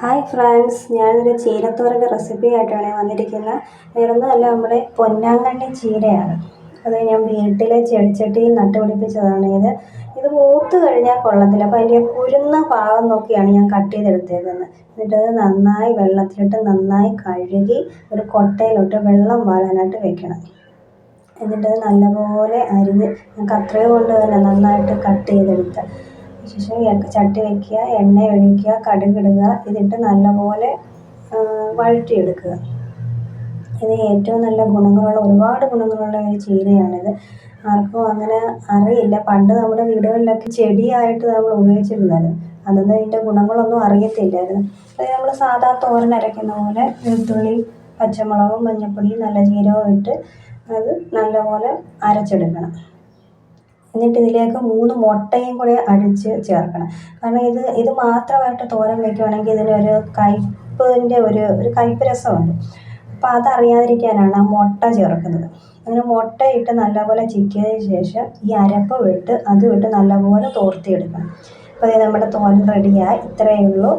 Hi friends ഞാനൊരു ചീരത്തോരന്റെ recipe ആയിട്ടാണ് വന്നിരിക്കുന്നത് വേറൊന്നുമല്ല നമ്മുടെ പൊന്നാങ്കണ്ണി ചീരയാണ്. അത് ഞാൻ വീട്ടിലെ ചെടിച്ചട്ടിയിൽ നട്ടുപിടിപ്പിച്ചതാണ് ഇത്. ഇത് മൂത്ത് കഴിഞ്ഞാൽ കൊള്ളത്തില്ല. അപ്പോൾ അതിന്റെ കുരുന്ന ഭാഗം നോക്കിയാണ് ഞാൻ കട്ട് ചെയ്തെടുത്തേക്കുന്നത്. എന്നിട്ട് അത് നന്നായി വെള്ളത്തിലിട്ട് നന്നായി കഴുകി ഒരു കൊട്ടയിലോട്ട് വെള്ളം വാഴാനായിട്ട് വെക്കണം. എന്നിട്ട് നല്ലപോലെ അരിഞ്ഞ് ഞാൻ അത്രയും കൊണ്ട് തന്നെ നന്നായിട്ട് കട്ട് ചെയ്തെടുത്ത് ശേഷം ചട്ടി വയ്ക്കുക എണ്ണ ഒഴിക്കുക കടുകിടുക ഇതിട്ട് നല്ലപോലെ വഴറ്റിയെടുക്കുക. ഇത് ഏറ്റവും നല്ല ഗുണങ്ങളുള്ള ഒരുപാട് ഗുണങ്ങളുള്ള ഒരു ചീരയാണിത്. ആർക്കും അങ്ങനെ അറിയില്ല. പണ്ട് നമ്മുടെ വീടുകളിലൊക്കെ ചെടിയായിട്ട് നമ്മൾ ഉപയോഗിച്ചിരുന്നത് അതൊന്നും ഇതിന്റെ ഗുണങ്ങളൊന്നും അറിയത്തില്ലായിരുന്നു. അത് നമ്മൾ സാധാ തോരൻ അരയ്ക്കുന്ന പോലെ വെളുത്തുള്ളി പച്ചമുളകും മഞ്ഞപ്പൊടിയും നല്ല ജീരകവും ഇട്ട് അത് നല്ലപോലെ അരച്ചെടുക്കണം. എന്നിട്ട് ഇതിലേക്ക് മൂന്ന് മുട്ടയും കൂടി അടിച്ച് ചേർക്കണം. കാരണം ഇത് ഇത് മാത്രമായിട്ട് തോരൻ വയ്ക്കുകയാണെങ്കിൽ ഇതിനൊരു കയ്പ്പിന്റെ ഒരു ഒരു കയ്പ്പ് രസമുണ്ട്. അപ്പോൾ അതറിയാതിരിക്കാനാണ് ആ മുട്ട ചേർക്കുന്നത്. അങ്ങനെ മുട്ടയിട്ട് നല്ലപോലെ ചിക്കിയതിന് ശേഷം ഈ അരപ്പ് വിട്ട് അതും ഇട്ട് നല്ലപോലെ തോർത്തിയെടുക്കണം. അപ്പോൾ നമ്മുടെ തോരൻ റെഡിയായി ഇത്രയേ ഉള്ളൂ.